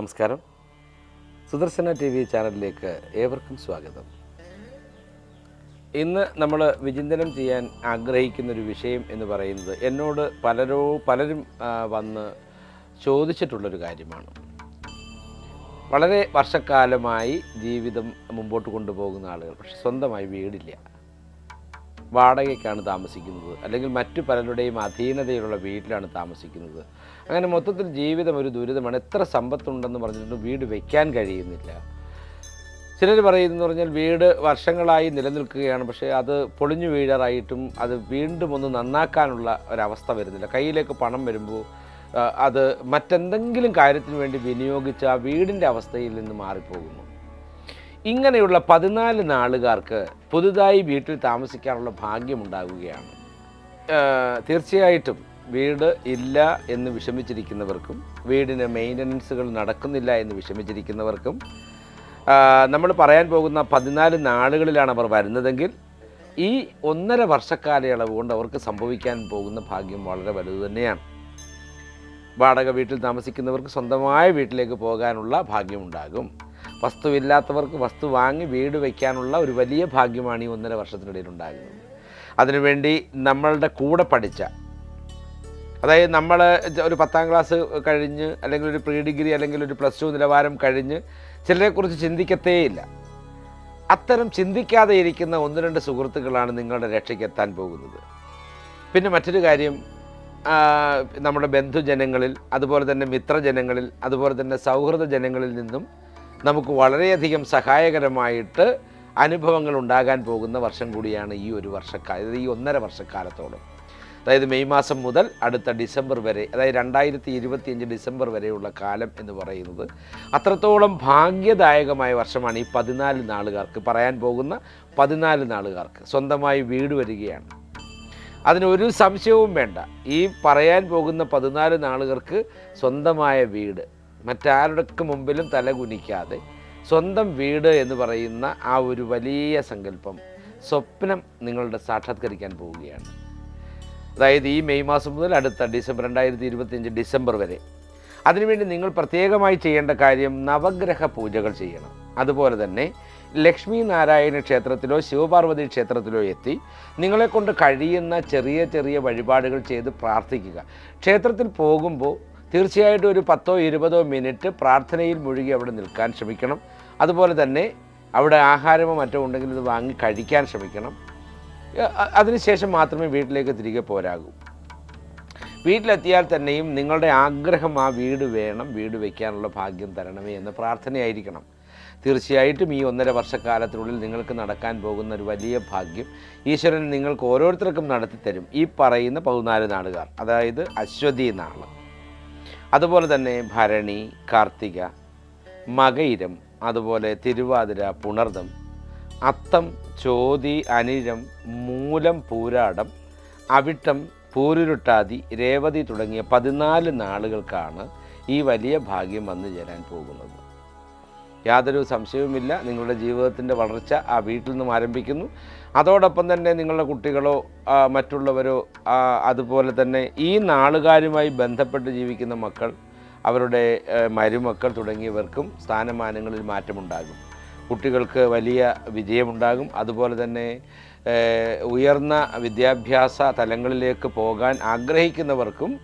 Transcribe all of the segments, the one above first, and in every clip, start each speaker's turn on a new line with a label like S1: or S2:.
S1: നമസ്കാരം. Sudarshana T V ചാനലിലേക്ക് ഏവർക്കും സ്വാഗതം. ഇന്ന് നമ്മൾ വിചിന്തനം ചെയ്യാൻ ആഗ്രഹിക്കുന്നൊരു വിഷയം എന്ന് പറയുന്നത് എന്നോട് പലരോ പലരും വന്ന് ചോദിച്ചിട്ടുള്ളൊരു കാര്യമാണ്. വളരെ വർഷക്കാലമായി ജീവിതം മുമ്പോട്ട് കൊണ്ടുപോകുന്ന ആളുകൾ പക്ഷെ സ്വന്തമായി വീടില്ല. വാടകയ്ക്കാണ് താമസിക്കുന്നത്. അല്ലെങ്കിൽ മറ്റു പലരുടെയും അധീനതയിലുള്ള വീട്ടിലാണ് താമസിക്കുന്നത്. അങ്ങനെ മൊത്തത്തിൽ ജീവിതം ഒരു ദുരിതമാണ്. എത്ര സമ്പത്തുണ്ടെന്ന് പറഞ്ഞിട്ട് വീട് വയ്ക്കാൻ കഴിയുന്നില്ല. ചിലർ പറയുന്നു പറഞ്ഞാൽ വീട് വർഷങ്ങളായി നിലനിൽക്കുകയാണ്. പക്ഷേ അത് പൊളിഞ്ഞു വീഴാറായിട്ടും അത് വീണ്ടും ഒന്ന് നന്നാക്കാനുള്ള ഒരവസ്ഥ വരുന്നില്ല. കയ്യിലേക്ക് പണം വരുമ്പോൾ അത് മറ്റെന്തെങ്കിലും കാര്യത്തിന് വേണ്ടി വിനിയോഗിച്ച ആ വീടിന്റെ അവസ്ഥയിൽ നിന്ന് മാറിപ്പോകുന്നു. ഇങ്ങനെയുള്ള പതിനാല് നാളുകാർക്ക് പുതുതായി വീട്ടിൽ താമസിക്കാനുള്ള ഭാഗ്യമുണ്ടാകുകയാണ്. തീർച്ചയായിട്ടും വീട് ഇല്ല എന്ന് വിഷമിച്ചിരിക്കുന്നവർക്കും വീടിന് മെയിന്റനൻസുകൾ നടക്കുന്നില്ല എന്ന് വിഷമിച്ചിരിക്കുന്നവർക്കും നമ്മൾ പറയാൻ പോകുന്ന പതിനാല് നാളുകളിലാണ് അവർ വരുന്നതെങ്കിൽ ഈ ഒന്നര വർഷക്കാലയളവ് കൊണ്ട് അവർക്ക് സംഭവിക്കാൻ പോകുന്ന ഭാഗ്യം വളരെ വലുത് തന്നെയാണ്. വാടക വീട്ടിൽ താമസിക്കുന്നവർക്ക് സ്വന്തമായ വീട്ടിലേക്ക് പോകാനുള്ള ഭാഗ്യമുണ്ടാകും. വസ്തുവില്ലാത്തവർക്ക് വസ്തു വാങ്ങി വീട് വയ്ക്കാനുള്ള ഒരു വലിയ ഭാഗ്യമാണ് ഈ ഒന്നര വർഷത്തിനിടയിൽ ഉണ്ടാകുന്നത്. അതിനുവേണ്ടി നമ്മളുടെ കൂടെ പഠിച്ച അതായത് നമ്മൾ ഒരു പത്താം ക്ലാസ് കഴിഞ്ഞ് അല്ലെങ്കിൽ ഒരു പ്രീ ഡിഗ്രി അല്ലെങ്കിൽ ഒരു പ്ലസ് ടു നിലവാരം കഴിഞ്ഞ് ചിലരെക്കുറിച്ച് ചിന്തിക്കത്തേയില്ല. അത്തരം ചിന്തിക്കാതെ ഇരിക്കുന്ന ഒന്ന് രണ്ട് സുഹൃത്തുക്കളാണ് നിങ്ങളുടെ രക്ഷയ്ക്ക് എത്താൻ പോകുന്നത്. പിന്നെ മറ്റൊരു കാര്യം നമ്മുടെ ബന്ധുജനങ്ങളിൽ അതുപോലെ തന്നെ മിത്രജനങ്ങളിൽ അതുപോലെ തന്നെ സൗഹൃദ ജനങ്ങളിൽ നിന്നും നമുക്ക് വളരെയധികം സഹായകരമായിട്ട് അനുഭവങ്ങൾ ഉണ്ടാകാൻ പോകുന്ന വർഷം കൂടിയാണ് ഈ ഒരു വർഷക്കാലം ഈ ഒന്നര വർഷക്കാലത്തോളം. അതായത് മെയ് മാസം മുതൽ അടുത്ത ഡിസംബർ വരെ അതായത് രണ്ടായിരത്തി ഇരുപത്തിയഞ്ച് ഡിസംബർ വരെയുള്ള കാലം എന്ന് പറയുന്നത് അത്രത്തോളം ഭാഗ്യദായകമായ വർഷമാണ് ഈ പതിനാല് നാളുകാർക്ക് പറയാൻ പോകുന്ന പതിനാല് നാളുകാർക്ക് സ്വന്തമായി വീട് വരികയാണ്. അതിനൊരു സംശയവും വേണ്ട. ഈ പറയാൻ പോകുന്ന പതിനാല് നാളുകൾക്ക് സ്വന്തമായ വീട് മറ്റാരുടെക്ക് മുമ്പിലും തലകുനിക്കാതെ സ്വന്തം വീട് എന്ന് പറയുന്ന ആ ഒരു വലിയ സങ്കല്പം സ്വപ്നം നിങ്ങളുടെ സാക്ഷാത്കരിക്കാൻ പോവുകയാണ്. അതായത് ഈ മെയ് മാസം മുതൽ അടുത്ത ഡിസംബർ രണ്ടായിരത്തി ഇരുപത്തിയഞ്ച് ഡിസംബർ വരെ അതിനുവേണ്ടി നിങ്ങൾ പ്രത്യേകമായി ചെയ്യേണ്ട കാര്യം നവഗ്രഹ പൂജകൾ ചെയ്യണം. അതുപോലെ തന്നെ ലക്ഷ്മി നാരായണ ക്ഷേത്രത്തിലോ ശിവപാർവതി ക്ഷേത്രത്തിലോ എത്തി നിങ്ങളെ കൊണ്ട് കഴിയുന്ന ചെറിയ ചെറിയ വഴിപാടുകൾ ചെയ്ത് പ്രാർത്ഥിക്കുക. ക്ഷേത്രത്തിൽ പോകുമ്പോൾ തീർച്ചയായിട്ടും ഒരു പത്തോ ഇരുപതോ മിനിറ്റ് പ്രാർത്ഥനയിൽ മുഴുകി അവിടെ നിൽക്കാൻ ശ്രമിക്കണം. അതുപോലെ തന്നെ അവിടെ ആഹാരമോ മറ്റോ ഉണ്ടെങ്കിൽ ഇത് വാങ്ങി കഴിക്കാൻ ശ്രമിക്കണം. അതിനുശേഷം മാത്രമേ വീട്ടിലേക്ക് തിരികെ പോരാകൂ. വീട്ടിലെത്തിയാൽ തന്നെയും നിങ്ങളുടെ ആഗ്രഹം ആ വീട് വേണം വീട് വയ്ക്കാനുള്ള ഭാഗ്യം തരണമേ എന്ന പ്രാർത്ഥനയായിരിക്കണം. തീർച്ചയായിട്ടും ഈ ഒന്നര വർഷക്കാലത്തിനുള്ളിൽ നിങ്ങൾക്ക് നടക്കാൻ പോകുന്ന ഒരു വലിയ ഭാഗ്യം ഈശ്വരൻ നിങ്ങൾക്ക് ഓരോരുത്തർക്കും നടത്തിത്തരും. ഈ പറയുന്ന പതിനാല് നാടുകാർ അതായത് അശ്വതി നാൾ അതുപോലെ തന്നെ ഭരണി കാർത്തിക മകയിരം അതുപോലെ തിരുവാതിര പുണർദം അത്തം ചോതി അനിരം മൂലം പൂരാടം അവിട്ടം പൂരുരുട്ടാതി രേവതി തുടങ്ങിയ പതിനാല് നാളുകൾക്കാണ് ഈ വലിയ ഭാഗ്യം വന്നു ചേരാൻ പോകുന്നത്. യാതൊരു സംശയവുമില്ല. നിങ്ങളുടെ ജീവിതത്തിന്റെ വളർച്ച ആ വീട്ടിൽ നിന്നും ആരംഭിക്കുന്നു. അതോടൊപ്പം തന്നെ നിങ്ങളുടെ കുട്ടികളോ മറ്റുള്ളവരോ അതുപോലെ തന്നെ ഈ നാളുകാരുമായി ബന്ധപ്പെട്ട് ജീവിക്കുന്ന മക്കൾ അവരുടെ മരുമക്കൾ തുടങ്ങിയവർക്കും സ്ഥാനമാനങ്ങളിൽ മാറ്റമുണ്ടാകും. കുട്ടികൾക്ക് വലിയ വിജയമുണ്ടാകും. അതുപോലെ തന്നെ ഉയർന്ന വിദ്യാഭ്യാസ തലങ്ങളിലേക്ക് പോകാൻ ആഗ്രഹിക്കുന്നവർക്കും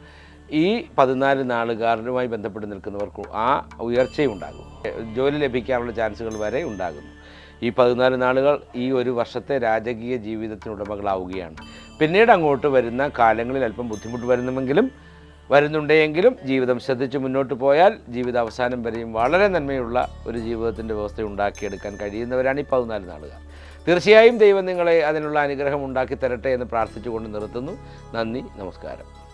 S1: ഈ പതിനാല് നാളുകാരനുമായി ബന്ധപ്പെട്ട് നിൽക്കുന്നവർക്കും ആ ഉയർച്ചയുണ്ടാകും. ജോലി ലഭിക്കാനുള്ള ചാൻസുകൾ വരെ ഉണ്ടാകുന്നു ഈ പതിനാല് നാളുകൾ ഈ ഒരു വർഷത്തെ രാജകീയ ജീവിതത്തിനുടമകളാവുകയാണ് പിന്നീട് അങ്ങോട്ട് വരുന്ന കാലങ്ങളിൽ അല്പം ബുദ്ധിമുട്ട് വരുന്നുവെങ്കിലും വരുന്നുണ്ടെങ്കിലും ജീവിതം ശ്രദ്ധിച്ച് മുന്നോട്ട് പോയാൽ ജീവിത അവസാനം വരെയും വളരെ നന്മയുള്ള ഒരു ജീവിതത്തിന്റെ വ്യവസ്ഥ ഉണ്ടാക്കിയെടുക്കാൻ കഴിയുന്നവരാണ് ഈ പതിനാല് നാളുകാർ. തീർച്ചയായും ദൈവം നിങ്ങളെ അതിനുള്ള അനുഗ്രഹം ഉണ്ടാക്കി തരട്ടെ എന്ന് പ്രാർത്ഥിച്ചുകൊണ്ട് നിർത്തുന്നു. നന്ദി നമസ്കാരം.